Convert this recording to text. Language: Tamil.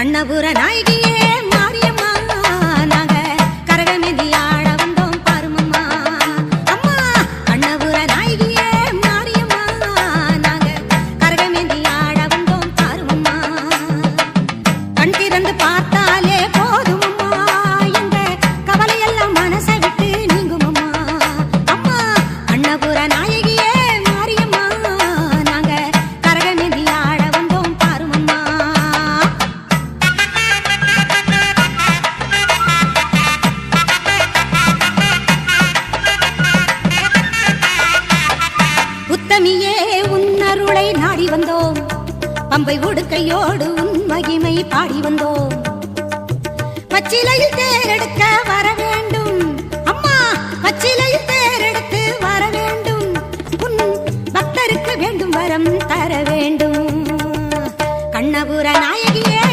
கண்ணபுர நாயகியே மாரியம்மா நாங்க கரகமெதி ஆட வந்தோம் பாருமம்மா. அம்மா கண்ணபுர நாயகியே மாரியம்மா நாங்க கரகமெதி ஆட வந்தோம் பாருமம்மா. கண் திறந்து பார்த்தாலே உத்தமியே உன்னருளை நாடி வந்தோம். பம்பை உடுக்கையோடு உன் மகிமை பாடி வந்தோம். பச்சிலையில் தேரெடுக்க வர வேண்டும். அம்மா பச்சிலையில் தேரெடுத்து வர வேண்டும். உன் பக்தருக்கு வேண்டும் வரம் தர வேண்டும். கண்ணபுர நாயகியே